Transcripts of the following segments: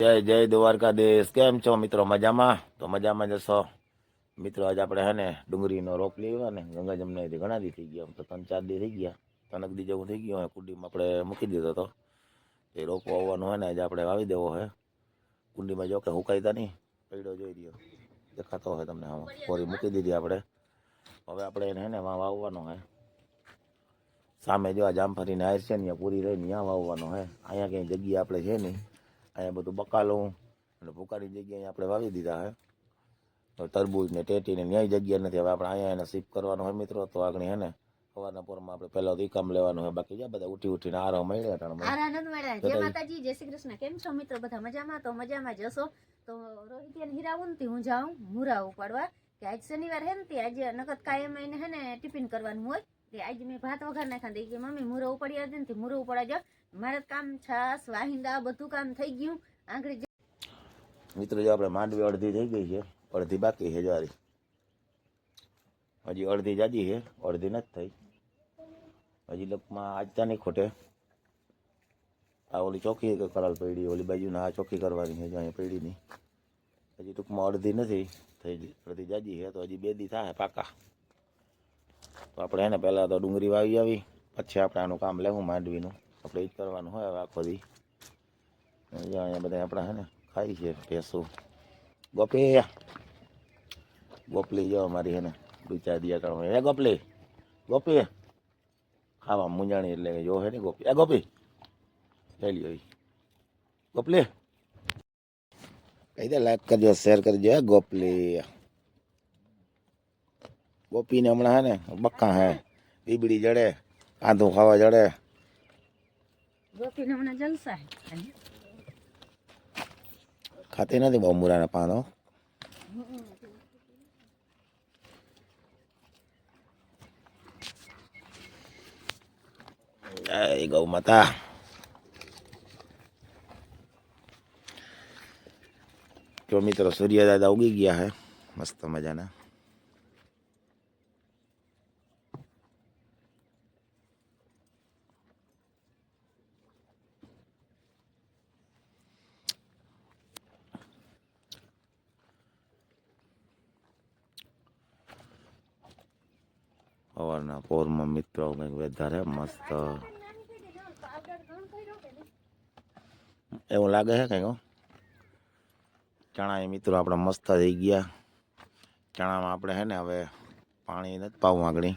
જય જય દ્વારકાધીશ. કેમ છો મિત્રો? મજામાં? તો મજામાં જશો મિત્રો, આજે આપણે હે ને ડુંગળીનો રોપ લેવા ને ગંગા જમના ઘણા દી થઈ ગયા. તો ત્રણ, ચાર દી થઈ ગયા. તનક દી જેવું થઈ ગયું હોય, કુંડીમાં આપણે મૂકી દીધો હતો એ રોપો આવવાનો હોય ને આજે આપણે વાવી દેવો હે. કુંડીમાં જો કે હુકાયતા નહીં. પૈડો જોઈ રહ્યો. દેખાતો હોય તમને હા કોરી મૂકી દીધી આપણે. હવે આપણે એને હે ને વાવવાનો હે. સામે જો આ જામફળીને આયર છે ને પૂરી રહીને ત્યાં વાવવાનો હે. અહીંયા ક્યાંય જગ્યા આપણે છે નહીં. અહીંયા બધું બકાલું અને ભૂકાની જગ્યાએ આપણે વાવી દીધા હે. તો તરબૂચ ને ટેટી ને ન્યાય જગ્યા નથી. હવે આપણે અહીંયા એને શિફ્ટ કરવાનું હોય મિત્રો તો આગળ હે ને સવારના પોરમાં આપણે પહેલા તો કામ લેવાનું હોય. બાકી જ્યાં બધા ઉઠી ઉઠીને આરો મળ્યા ટાણે આર આનંદ મળ્યા. જય માતાજી જય શ્રી કૃષ્ણ. કેમ છો મિત્રો? બધા મજામાં? તો મજામાં જશો તો રોહિત અને હીરાવું થી હું જાઉં મુરા ઉપાડવા. કે આજ શનિવાર હે ને તે આજે નકદ કાયમ એને હે ને ટિફિન કરવાનું હોય. તે આજે મેં ભાત વઘાર નાખ્યા દઈ કે મમ્મી મુરો ઉપાડી આવજે ને તે મુરો ઉપાડા જાવ મારે કામ છાસ, વાહિંદા બધું કામ થઈ ગયું. આંગળી મિત્રો, જો આપણે માંડવી અડધી થઈ ગઈ છે, અડધી બાકી છે જારી હજી અડધી જાજી છે, અડધી નથી થઈ. હજી લોકમાં આજતા નહીં ખોટે. આ ઓલી ચોખ્ખી એક કરાલ પડી, ઓલી બાજુના આ ચોખ્ખી કરવાની છે, જો અહીંયા પડી નહીં. હજી ટૂંકમાં અડધી નથી થઈ ગઈ, અડધી જાજી છે, તો હજી બે દી થાય પાકા. તો આપણે એને પહેલાં તો ડુંગળી વાવી આવી, પછી આપણે આનું કામ લેવું માંડવીનું. આપણે કરવાનું હોય હવે આખો દી. અહીંયા બધા આપણા હે ને, ખાઈ છે, ભેંસો. ગોપી ગોપલી જો અમારી હે ને દુચા દિયા કામ હે ગોપલી, ગોપી. ખાવા મુંજાણી એટલે જો હે ને ગોપી. એ ગોપી, લઈ લ્યો. ગોપલી. કહી દે લાઈક કરજો શેર કરજો, હે ગોપલી. ગોપીને હમણાં હે ને બક્કા હે બીબડી જડે કાંધું ખાવા જડે. ગોપીને હમણાં જલસા હે ખાતી નથી બહુ મુરાના પાનો જય ગૌ માતા જો મિત્રો સૂર્ય દાદા ઉગી ગયા હે મસ્ત મજાના સવારના પોરમાં મિત્રો કંઈક વેધર મસ્ત. એવું લાગે છે કંઈક. ચણા એ મિત્રો આપણે મસ્ત થઈ ગયા. ચણામાં આપણે હે ને હવે પાણી નથી પાવું આગળ.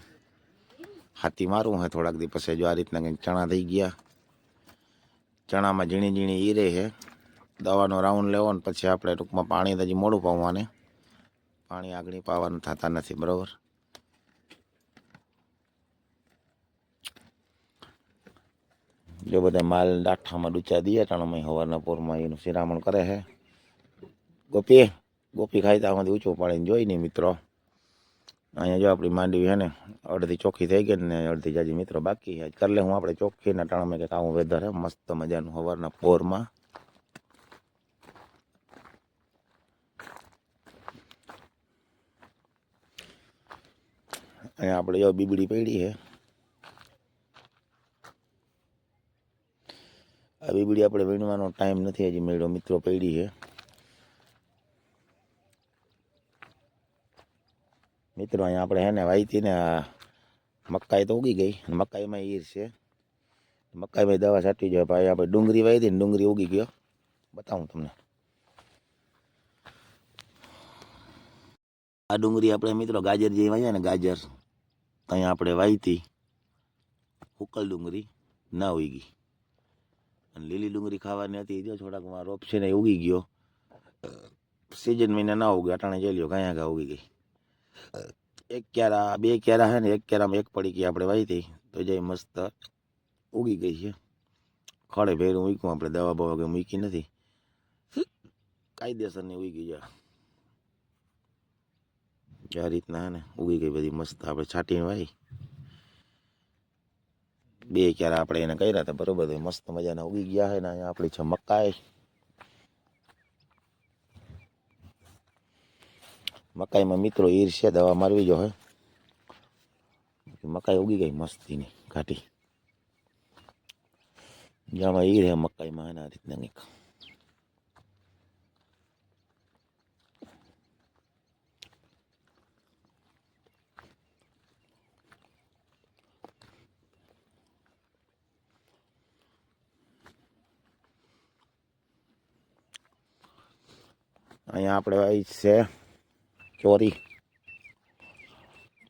હાથી મારવું હે થોડાક દી પછી જો આ રીતના કંઈક ચણા થઈ ગયા. ચણામાં ઝીણી ઝીણી ઈરે છે. દવાનો રાઉન્ડ લેવો ને પછી આપણે ટૂંકમાં પાણી હજી મોડું પાવવાને. પાણી આગળ પાવાનું થતા નથી, બરાબર? જો બધા માલ ડાઠામાં ડૂચા દઈએ ટાણામાં હવારના પોરમાં એનું શિરામણ કરે છે ગોપી ગોપી ખાઈ ત્યાં સુધી ઊંચું પાડીને જોઈ નહીં મિત્રો. અહીંયા જો આપણી માંડવી છે ને, અડધી ચોખ્ખી થઈ ગઈ ને અડધી જાજી મિત્રો બાકી છે કરી લે હું આપણે ચોખ્ખીના ટાણામાં કંઈક આવું વેધર હે. મસ્ત મજાનું હવારના પોરમાં. અહીંયા આપણે જો બીબડી પડી છે આ બીબડી આપણે વીણવાનો ટાઈમ નથી, હજી મેળો મિત્રો પડી છે. મિત્રો, અહીંયા આપણે હે ને વાઈતી ને મકાઈ તો ઉગી ગઈ, અને મકાઈમાં ઈર છે. મકાઈમાં દવા છાંટી જાય ભાઈ, આપણે ડુંગળી વાવી હતી ને ડુંગળી ઉગી ગયો. બતાવું તમને. આ ડુંગળી આપણે મિત્રો ગાજર જે વાવ્યા ને ગાજર અહીંયા આપણે વાવીતી ઉકલ ડુંગળી ના ઉગી. અને લીલી ડુંગળી ખાવાની હતી. જો થોડાકમાં રોપ છે ને એ ઉગી ગયો. સિઝન મહિના ના ઉગે, અટાણે જઈ લ્યો ઘાયા ઘા ઉગી ગઈ. એક ક્યારા, બે ક્યારા હે ને, એક ક્યારામાં એક પડી ગઈ આપણે વાવી હતી. તો જઈ મસ્ત ઉગી ગઈ છે. ખડે ભેરું મૂક્યું, આપણે દવા બવા કંઈ મૂકી નથી. કાયદેસરની ઉગી ગયા આ રીતના હે ને, ઉગી ગઈ બધી મસ્ત. આપણે છાંટીને વાવી બે ક્યારે આપણે એને કર્યા હતા, બરોબર મસ્ત મજાના ઉગી ગયા છે ને અહીંયા આપણી છે મકાઈ. મકાઈમાં મિત્રો ઈર છે, દવા મારવી જો હે. મકાઈ ઉગી ગઈ મસ્તીની, ઘાટી. જેમાં ઈર હે મકાઈમાં, એના રીતના કંઈક. અહીંયા આપણે આવી છે. ચોરી.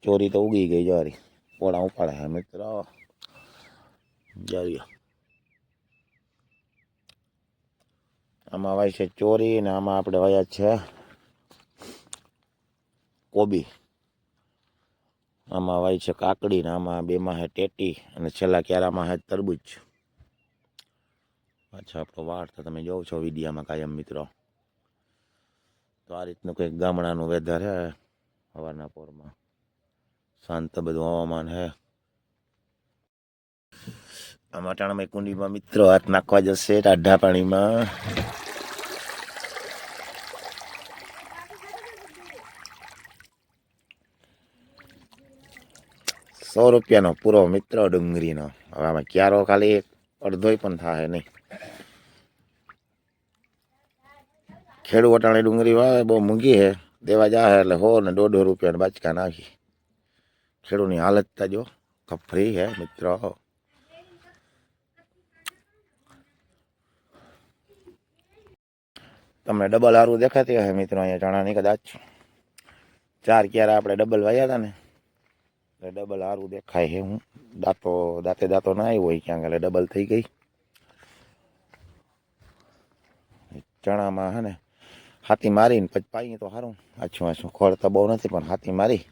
ચોરી તો ઉગી ગઈ જવારી પોળા ઉપાડે છે મિત્રો. જોઈએ આમાં વાય છે ચોરી ને આમાં આપણે વાયા છે કોબી. આમાં વાય છે કાકડી ને આમાં બેમાં છે ટેટી અને છેલ્લા ક્યારામાં છે તરબૂચ. પાછા આપણો વાળ તો તમે જોવો છો વિડીયામાં કાયમ, મિત્રો. તો આ રીતનું કંઈક ગામડાનું વેધર છે હવારના પોરમાં. શાંત બધું હવામાન છે આમાં ટાણામાં કુંડીમાં મિત્રો હાથ નાખવા જશે ટાઢા પાણીમાં. સો રૂપિયાનો પૂરો મિત્ર ડુંગળીનો. હવે આમાં ક્યારો ખાલી અડધોય પણ થાય નહીં. ખેડૂત વટાણી ડુંગળી વાવે, બહુ મૂંઘી છે. દેવા જાય એટલે હો ને દોઢો રૂપિયાના બાચકા નાખી. ખેડૂની હાલત તો જો કફરી હે મિત્રો. તમને ડબલ હારું દેખાતી હશે મિત્રો, અહીંયા ચણાની કદાચ ચાર ક્યારે આપણે ડબલ વાયા હતા ને, એટલે ડબલ હારું દેખાય છે હું. દાંતો, દાંતે દાંતો ના આવ્યો હોય ક્યાંક, એટલે ડબલ થઈ ગઈ. ચણામાં હે ને હાથી મારીને પછી પાઈએ તો સારું આછું આછું ખોળ તો બહુ નથી, પણ હાથી મારી.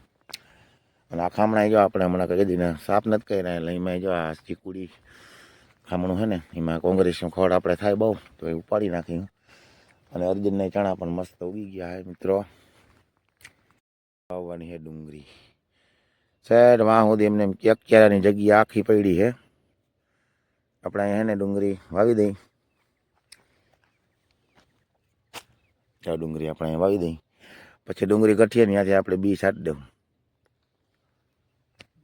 અને આ ખામણા જો આપણે હમણાં કહી દીને સાફ નથી કર્યા, એટલે એમાં જો આ ચીકુડી ખામણું છે ને, એમાં કોંગ્રેસનું ખોળ આપણે થાય બહુ, તો એ ઉપાડી નાખ્યું અને અર્જુનને ચણા પણ મસ્ત ઉગી ગયા હે મિત્રો. વાવવાની છે ડુંગળી. સાઈડ વાહ સુધી એમને એમ કે ક્યારાની જગ્યા આખી પડી છે આપણે અહીંયા ને ડુંગળી વાવી દઈ. આ ડુંગળી આપણે વાવી દઈ પછી ડુંગળી કઠીએ ને ત્યાંથી આપણે બી છાંટી દઉં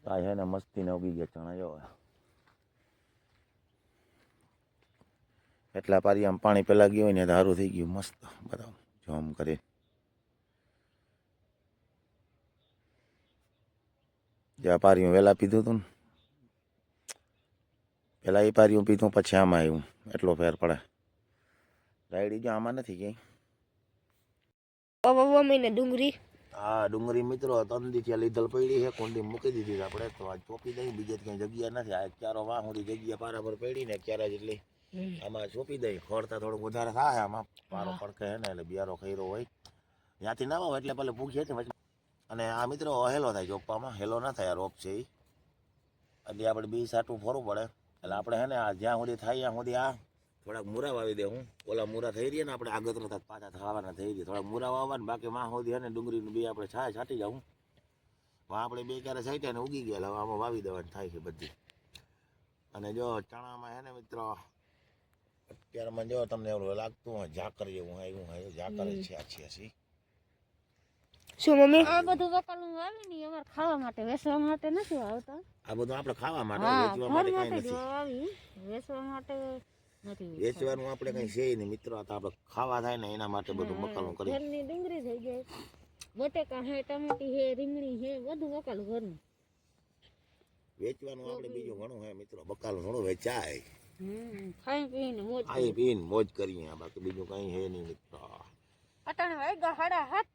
આ છે ને મસ્તીને ઉગી ગયા ચણા, જો એટલા પારી આમ પાણી પેલા ગયું હોય ને સારું થઈ ગયું, મસ્ત. બધા જોમ કરે જ્યાં પારીઓ વહેલા પીધું હતું ને, પહેલાં એ પારીઓ પીધું, પછી આમાં આવ્યું. એટલો ફેર પડે. રાયડી જો આમાં નથી ક્યાંય મહિને ડુંગળી. હા ડુંગળી મિત્રો ત્રણ દી ત્યાં લીધલ પડી છે. કુંડી મૂકી દીધી આપણે. તો આજ ચોપી દઈ બીજે ક્યાંય જગ્યા નથી. આ ચારો વાહુડી જગ્યા પારા પર પડી ને ક્યારે જેટલી આમાં ચોપી દઈ. ખોરતા થોડુંક વધારે થાય આમાં. પારો પડકે છે ને એટલે બિયારો ખૈરો હોય. ત્યાંથી ના હોય એટલે ભલે ભૂખી હતી અને આ મિત્રો હેલો થાય ચોપ્પામાં હેલો ના થાય રોપ છે એ એટલે આપણે બી સાટું ફરવું પડે. એટલે આપણે હે ને આ જ્યાં સુધી થાય ત્યાં સુધી આ થોડાક મૂરા વાવી દે હું. ઓલા મૂરા થઈ રહ્યા ને આપણે આગળ નતા પાછા થવાના થઈ રહ્યા. થોડાક મૂરા વાવવા ને બાકી માં હોદી હે ને ડુંગળીનું બી આપણે છાય છાંટી જાઉં. વાં આપણે બે ક્યારે છાંટ્યા ને ઉગી ગયા હવે આમાં વાવી દેવાની થાય છે બધી. અને જો ચણામાં હે ને મિત્રો અત્યારમાં જો તમને એવું લાગતું હોય ઝાકર જેવું આવ્યું હોય ઝાકર છે આછી આછી. શું મમ્મી? આ બધું વકાલું વાવી ને અમારે ખાવા માટે વેચવા માટે નથી આવતા આ બધું આપણે ખાવા માટે વેચવા માટે માટે કઈ નથી. વેચવા માટે. વેચવાનું આપણે કઈ છે નહીં મિત્રો તો આપણે ખાવા થાય ને એના માટે બધું મકાલું કરી ઘરની ડુંગળી થઈ જાય બટેકા હે ટમેટી હે રીંગણી હે બધું વકાલું ઘરનું. વેચવાનું આપણે બીજું ઘણું હે મિત્રો બકાલું ઘણું વેચાય. હમ ખાઈ પીને મોજ ખાઈ પીને મોજ કરીએ બાકી બીજું કઈ હે નહીં મિત્રો. અટાણે વાગ્યા હાડા હાથ.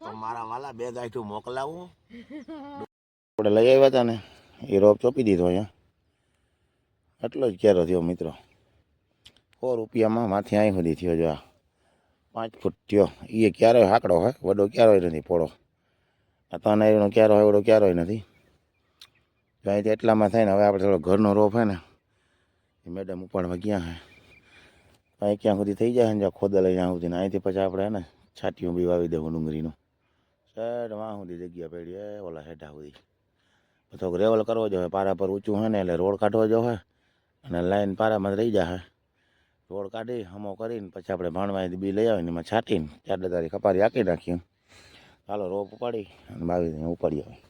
તો મારા વાલા બે ગાંઠું મોકલાવું. આપણે લઈ આવ્યા હતા ને એ રોપ ચોપી દીધો અહીંયા. એટલો જ ક્યારો થયો મિત્રો. સો રૂપિયામાં માથી અહીં સુધી થયો જો આ. પાંચ ફૂટ થયો. એ ક્યારેય હાકડો હોય, વડો ક્યારોય નથી, પોળો. આ તનારીનો ક્યારો હોય, વડો ક્યારોય નથી. જો અહીંથી એટલામાં થાય ને, હવે આપણે થોડો ઘરનો રોપ હોય ને, એ મેડમ ઉપાડવા ગયા હે. અહીં ક્યાં સુધી થઈ જાય ને જ્યાં ખોદા લઈ ત્યાં સુધી ને અહીંથી પછી આપણે ને છાટીઓ બી વાવી દેવું ડુંગળીનું. સાઈડ વાં સુધી જગ્યા પડી ઓલા હેઠા સુધી. થોડોક રેવલ કરવો જોઈએ પારા પર ઊંચું હોય ને, એટલે રોડ કાઢવો જોઈએ અને લાઈન પારામાં રહી જાય રોડ કાઢી, હમો કરીને, પછી આપણે ભાણવાથી બી લઈ આવીને એમાં છાંટીને ચાર દાદારી કપારી આંકી નાખીએ ચાલો રોપ ઉપાડી અને બાવી ઉપાડી આવી.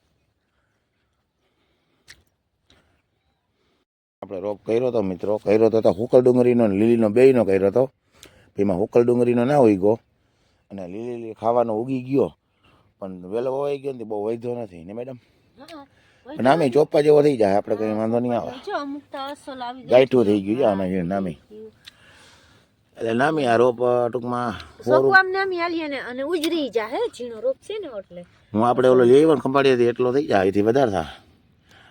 આપણે રોપ કર્યો હતો મિત્રો, કર્યો તો હુકલ ડુંગળીનો ને લીલીનો બેયનો કર્યો હતો એમાં હુકલ ડુંગળીનો ના ઉગ્યો ગયો. અને લીલી લીલી ખાવાનો ઉગી ગયો. પણ વેલો વવાઈ ગયો ને બહુ વધ્યો નથી. ને મેડમ? આમે ચોપ્પા જેવો થઈ જાય આપણે કઈ વાંધો નહીં આવે. જાય. ગાયઠું થઈ ગયું છે આમાં નામે. એટલે નામી આ રોપ ટૂંકમાં સો સોકુ રૂપ- આમ નામી આલીએ ને અને ઉજરી જા હે ઝીણો રોપ છે ને એટલે હું આપણે ઓલો આવ્યો ને ખંભાળી હતી એટલો થઈ જાય એથી વધારે થાય.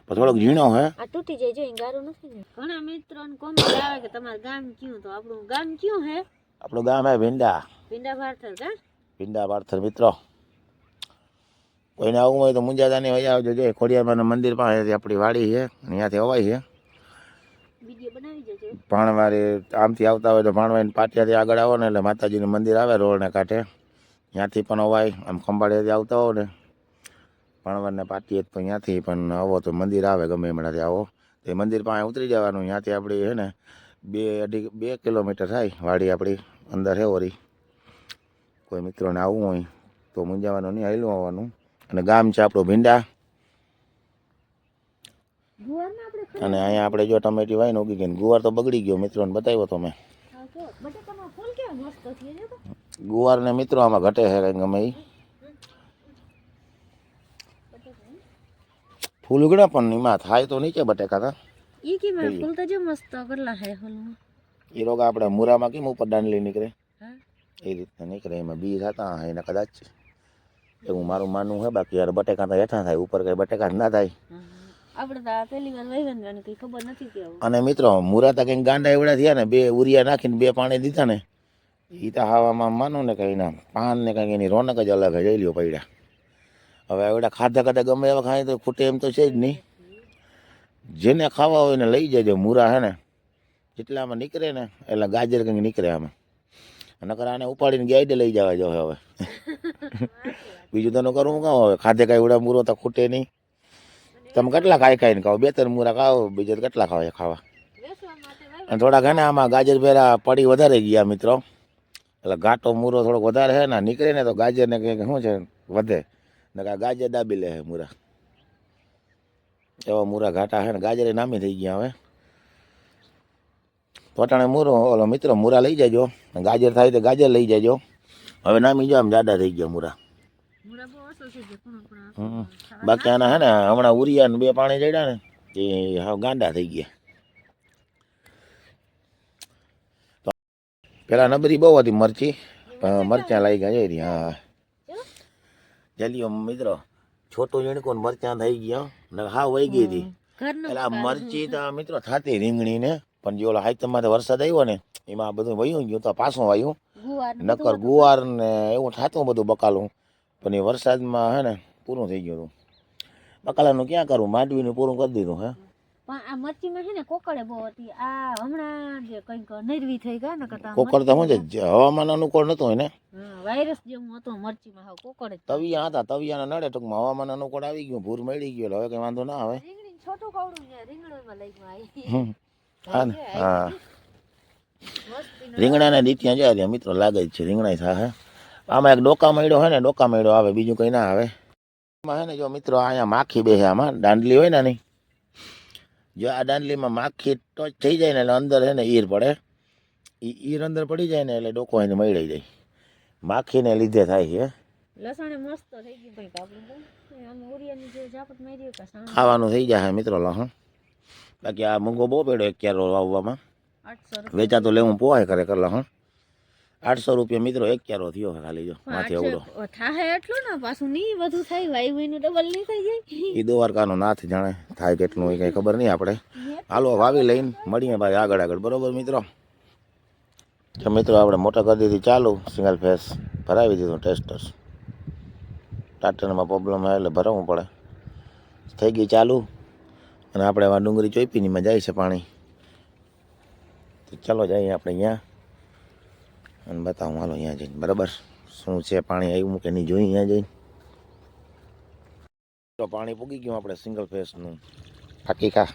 પણ થોડોક ઝીણો હે. આ તૂટી જાય જો ગારું નથી ને. ઘણા મિત્રો ને કોમેન્ટ આવે કે તમારું ગામ ક્યું? તો આપણું ગામ ક્યું હે? આપણું ગામ હે ભીંડા. ભીંડા ભારથર કા? ભીંડા પાર્થર મિત્રો. કોઈને આવવું હોય તો મુંજાદાની વહી આવજો. જોઈએ ખોડિયારમાં મંદિર પાસેથી આપણી વાડી છે ત્યાંથી અવાય છે. ભાણવારી આમથી આવતા હોય તો ભાણવારી પાટિયાથી આગળ આવો ને એટલે માતાજીનું મંદિર આવે રોડને કાંઠે. ત્યાંથી પણ અવાય આમ ખંભાળિયાથી આવતા હો ને. ભાણવારને પાટીએ તો ત્યાંથી પણ આવો તો મંદિર આવે ગમે એમણાથી આવો. તે મંદિર પાસે ઉતરી જવાનું ત્યાંથી આપણી છે ને બે અઢી બે કિલોમીટર થાય વાડી આપણી અંદર છે ઓરી. કોઈ મિત્રોને આવવું હોય તો મૂંઝાવાનું નહીં હાલું આવવાનું. અને ગામ છે આપણું ભીંડા. ગુવારમાં આપણે ખાઈ અને અહીંયા આપણે જો ટમેટી વાય ને ઉગી ગઈ ને ગુવાર તો બગડી ગયો મિત્રોને બતાવ્યો તો મેં. હા, જો બટાકામાં ફૂલ કેવા મસ્ત થઈ છે તો. ગુવાર ને મિત્રો આમાં ઘટે છે કંઈક ગમે ઈ. ફૂલ ઉગડે પણ એમાં થાય તો નીચે બટેકા તા. ઈ કી માં જોઈએ. ફૂલ તો જો મસ્ત કરલા હે ફૂલમાં એ રોગ આપણે મૂરામાં કેમ ઉપર દાંડલી નીકળે? હા. એ રીતના નીકળે એમાં બી થતા હશે એને કદાચ એવું મારું માનવું છે બાકી યાર બટેકા તો હેઠા થાય ઉપર કઈ બટેકા ના થાય. આપણે તો પહેલી વાર વાવ્યા અને કઈ ખબર નથી કે અને મિત્રો મૂરા તો કંઈક ગાંડા એવડા થયા ને બે ઉરિયા નાખીને બે પાણી દીધા ને એ તો હાવામાં માનો ને કંઈ ના પાન ને કંઈક એની રોનક જ અલગ જઈ લ્યો પડ્યા. હવે એવડા ખાધા ખાધા ગમે એવા ખાય તો ખૂટે એમ તો છે જ નહીં. જેને ખાવા હોય ને લઈ જજો મૂરા હે ને જેટલા આમાં નીકળે ને એટલે ગાજર કંઈક નીકળે આમાં. નકર આને ઉપાડીને ગાઈડે લઈ જવા જો હવે. બીજું તો કરવું કહો હવે ખાધે કાંઈ ઉડા મૂરો તો ખૂટે નહીં. તમે કેટલા ખાઈ ખાઈને ખાઓ? બે ત્રણ મૂરા ખાઓ, બીજા કેટલા ખાવા ખાવા? અને થોડા ઘણા આમાં ગાજર ભેરા પડી વધારે ગયા મિત્રો. એટલે ઘાટો મૂરો થોડોક વધારે છે ને નીકળે ને તો ગાજર ને કંઈક શું છે, વધે. ને કાં ગાજર દાબી લે છે મૂરા. એવા મૂરા ઘાટા છે ને, ગાજરે નામી થઈ ગયા હવે. પોતાણે મૂરો, ઓલો મિત્રો મૂરા લઈ જજો. ગાજર થાય તો ગાજર લઈ જજો. હવે નામી જો આમ જાડા થઈ ગયા મૂરા. બાકી આના હે ને હમણાં ઉરિયા બે પાણી ચડ્યા ને એ હાવ ગાંડા થઈ ગયા. પેલા નબરી બહુ હતી મરચી મરચાં લાગી ગયા જઈ હા. જલ્યો મિત્રો છોટું ઝીણકું ને મરચાં થઈ ગયા હાવ વહી ગઈ હતી. એટલે મરચી તો મિત્રો થતી રીંગણી ને પણ જે ઓલા હાઈતમાં વરસાદ આવ્યો ને એમાં બધું વયું ગયું તો પાછું વાયું. નકર ગુવાર ને એવું થતું બધું બકાલું. પણ એ વરસાદમાં હે ને પૂરું થઈ ગયું હતું. બકાલાનું ક્યાં કરું? માંડવીનું પૂરું કરી દીધું હે. પણ આ મરચીમાં છે ને કોકળે બહુ હતી. આ હમણાં જે કંઈક નરવી થઈ ગયા ને કરતા કોકળ તો શું છે હવામાન અનુકૂળ નતો હોય ને. વાયરસ જેવું હતો મરચીમાં હાવ કોકળે તવિયા હતા તવિયાના નડે ટૂંકમાં હવામાન અનુકૂળ આવી ગયું. ભૂર મળી ગયો હવે કઈ વાંધો ના આવે. છોટું કવડું છે રીંગણીમાં લઈ ગયું. હા ને હા. રીંગણાના ડીટિયા જાય મિત્રો લાગે જ છે રીંગણા થાય આમાં એક ડોકા મળ્યો હોય ને ડોકા મળ્યો આવે બીજું કંઈ ના આવે. એમાં હે ને જો મિત્રો અહીંયા માખી બેસે આમાં દાંડલી હોય ને નહીં જો આ દાંડલીમાં માખી ટચ થઈ જાય ને એટલે અંદર છે ને ઈર પડે. એ ઈર અંદર પડી જાય ને એટલે ડોકો એને મળી જાય. માખીને લીધે થાય છે. ખાવાનું થઈ જાય મિત્રો લસણ બાકી આ મૂંગો બહુ પડ્યો એક ક્યારો વાવવામાં. વેચાતો લેવું પોવાય કરે લસણ આઠસો રૂપિયા મિત્રો એક ક્યારો થયો ખાલી જો માથે અવડો થાય એટલું ને? પાછું નહીં બધું થાય વાયુ નું ડબલ નહીં થઈ જાય. એ દ્વારકાનો નાથ જાણે થાય કેટલું હોય કઈ ખબર નહીં આપણે. હાલો વાવી લઈને મળીએ ભાઈ આગળ આગળ બરોબર મિત્રો? તો મિત્રો આપણે મોટા કરી દીધી ચાલુ સિંગલ ફેસ ભરાવી દીધું ટેસ્ટર્સ ટાટરમાં પ્રોબ્લેમ આવે એટલે ભરાવવું પડે. થઈ ગઈ ચાલુ. અને આપણે આ ડુંગળી ચોઈપીનીમાં જાય છે પાણી. તો ચાલો જઈએ આપણે અહીંયા. અને બતાવું હાલો અહીંયા જઈને. બરાબર? શું છે પાણી આવ્યું કે નહીં? જોઈ અહીંયા જઈને. તો પાણી પૂગી ગયું આપણે સિંગલ ફેસનું ફાકી ખા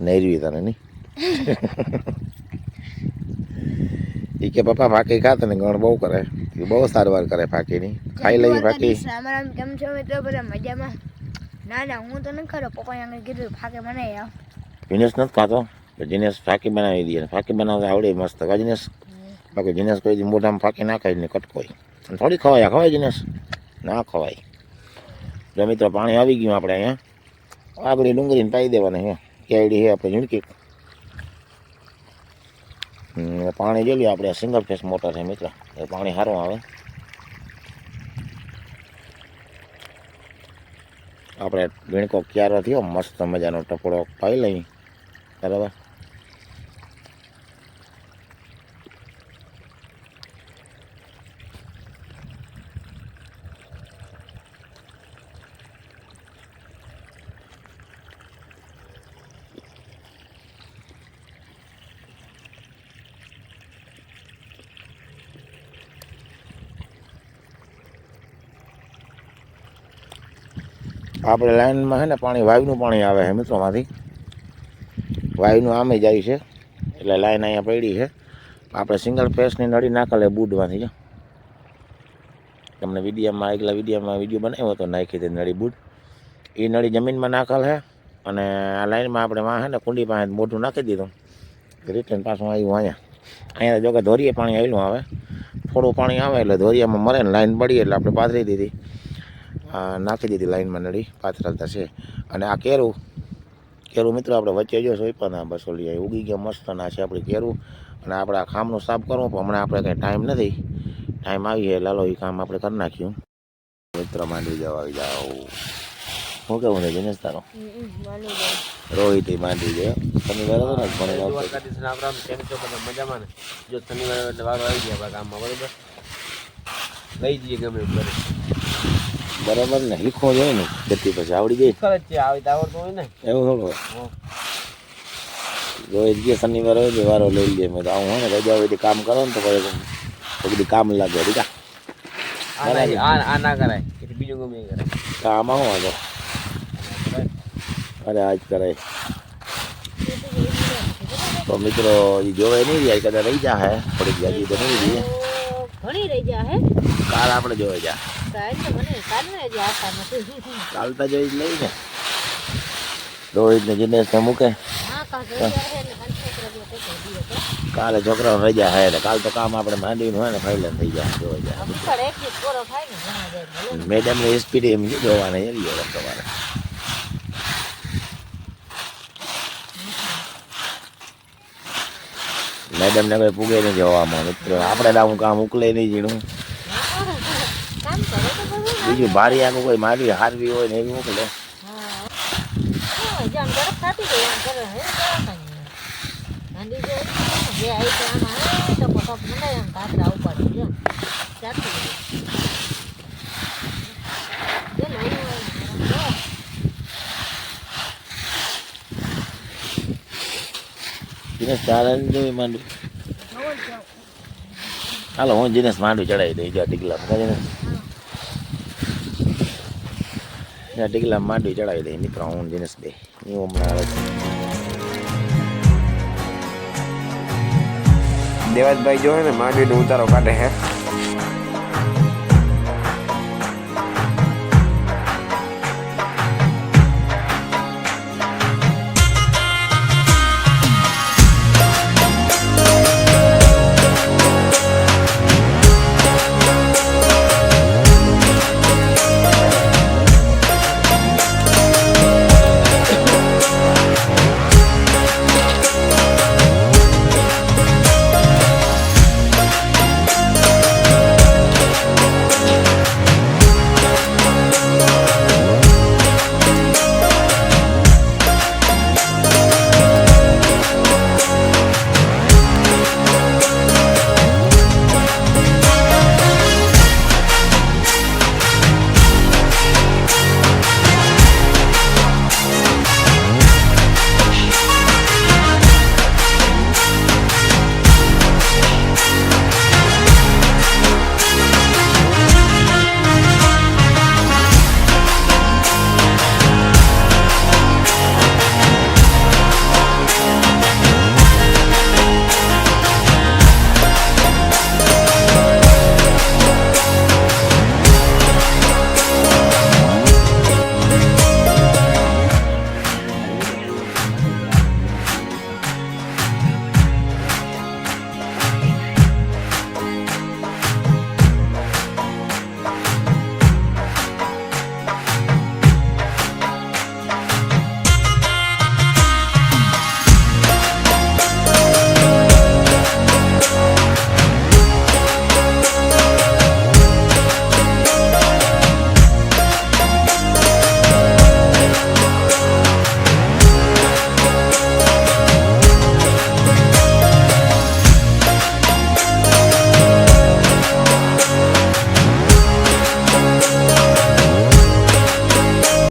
નૈરવી તને નહીં? એ કે પપ્પા ફાકી ખા તને? ગણ બહુ કરે. એ બહુ સારવાર કરે ફાકીની ખાઈ લઈ ફાકી કેમ છો મિત્રો? બધા મજામાં? ના ના હું તો નથી ખરો. પપ્પાએ આગળ કીધું ફાકે મને આવ. જીનેશ નથી ખાતો? જીનેશ ફાકી બનાવી દે. ફાકી બનાવતા આવડે મસ્ત. જીનેશ? બાકી જીનેશ કોઈ દી મોઢામાં ફાકી ના ખાઈ ને કટકોઈ અને થોડી ખવાય ખવાય જીનેશ ના ખવાય. જો મિત્રો પાણી આવી ગયું આપણે અહીંયા. આગળ ડુંગળીને પાઈ દેવાના હે. કેવડી હે આપણે ઝીણકી. હમ, પાણી જોઈ લઈએ આપણે સિંગલ ફેસ મોટર છે મિત્ર. એ પાણી સારું આવે. આપણે વીણકો ક્યારો થયો મસ્ત મજાનો ટપોડો પાઈ લઈ બરાબર? આપણે લાઈનમાં છે ને પાણી, વાયુનું પાણી આવે છે મિત્રોમાંથી વાયુનું આમે જાય છે. એટલે લાઈન અહીંયા પડી છે. આપણે સિંગલ ફેસની નળી નાખેલે બૂટમાંથી જો. તમને વિડીયામાં, આગલા વિડીયામાં વીડિયો બનાવ્યો હતો, નાખી હતી નળી બૂટ. એ નળી જમીનમાં નાખેલ છે અને આ લાઈનમાં આપણે વાં છે ને કુંડી પાસે મોઢું નાખી દીધું. રિટર્ન પાછું આવ્યું અહીંયા. અહીંયા જોકે ધોરીએ પાણી આવેલું આવે. થોડું પાણી આવે એટલે ધોરિયામાં મરે ને લાઈન પડી એટલે આપણે પાથરી દીધી. નાખી દીધી લાઈનમાં નળી પાથરાલતા છે. અને આ કેરું કેરું મિત્રો આપણે વચ્ચે જો સોઈપાના બસો લઈ ઉગી ગયા મસ્ત ના છે આપણે કેરું. અને આપણે આ ખામનું સાફ કરવું, પણ હમણાં આપણે કંઈ ટાઈમ નથી. ટાઈમ આવી છે લાલો એ કામ આપણે કરી નાખ્યું. મિત્ર માંડવી જવા આવી જાઓ. શું કેવું છે, દિનેશ તારો? રોહિત માંડવી જાય શનિવાર પણ મજામાં જો શનિવારે એટલે વારો આવી ગયા ગામમાં, બરોબર? લઈ જઈએ ગમે બરાબર ને હીખો જોઈએ ને જતી પછી આવડી જાય. કરે છે આવી આવડતું હોય ને. એવું થોડું હોય. હં. ગયા શનિવાર હોય ને વારો લઈ લે મેં તો આવું હોય ને રજા હોય તો કામ કરો ને તો પછી તો બધી કામ લાગે દીકા આ? ના- આ આ ના કરાય એટલે બીજું ગમે કરાય કામ આવો વાંધો? અરે આજ કરાય. તો મિત્રો એ જોવે નહીં રહ્યા કદાચ રહી જા હે થોડીક જાજી તો નહીં રહી. ઘણી રહી જા હે કાલ આપણે જોવે જા. કાલ તો મને કાલને હજી આશા નથી કાલ જોઈ જ લઈ ને. રોહિત ને દિનેશ ને મૂકે. કાલે હે છોકરા જેવો રજા હે ને. કાલ તો કામ આપણે માંડીનું હોય ને ફાઈલ થઈ જાય. જોવે જાય. મેડમ ને સ્પીડ એમ જોવાને એવી હોય તમારે. મેડમ ને કોઈ પૂગે નહીં જોવામાં, મિત્રો. આપણે આવું કામ ઉકલે નહીં જીણું. બીજું ભારી આનું કોઈ મારી હારવી હોય ને એવી મોકલે. દિનેશ ચાલે જોઈ માંડવી. હાલો હું દિનેશ માંડવી ચડાવી દઈ જા ટીકલા દિનેશ ત્યાં ટીકલા માંડવી ચડાવી દઈ મિત્રો હું દિનેશ બે. હું હમણાં આવે છે. દેવાજભાઈ જોવે ને, માંડવીનો ઉતારો કાઢે હે.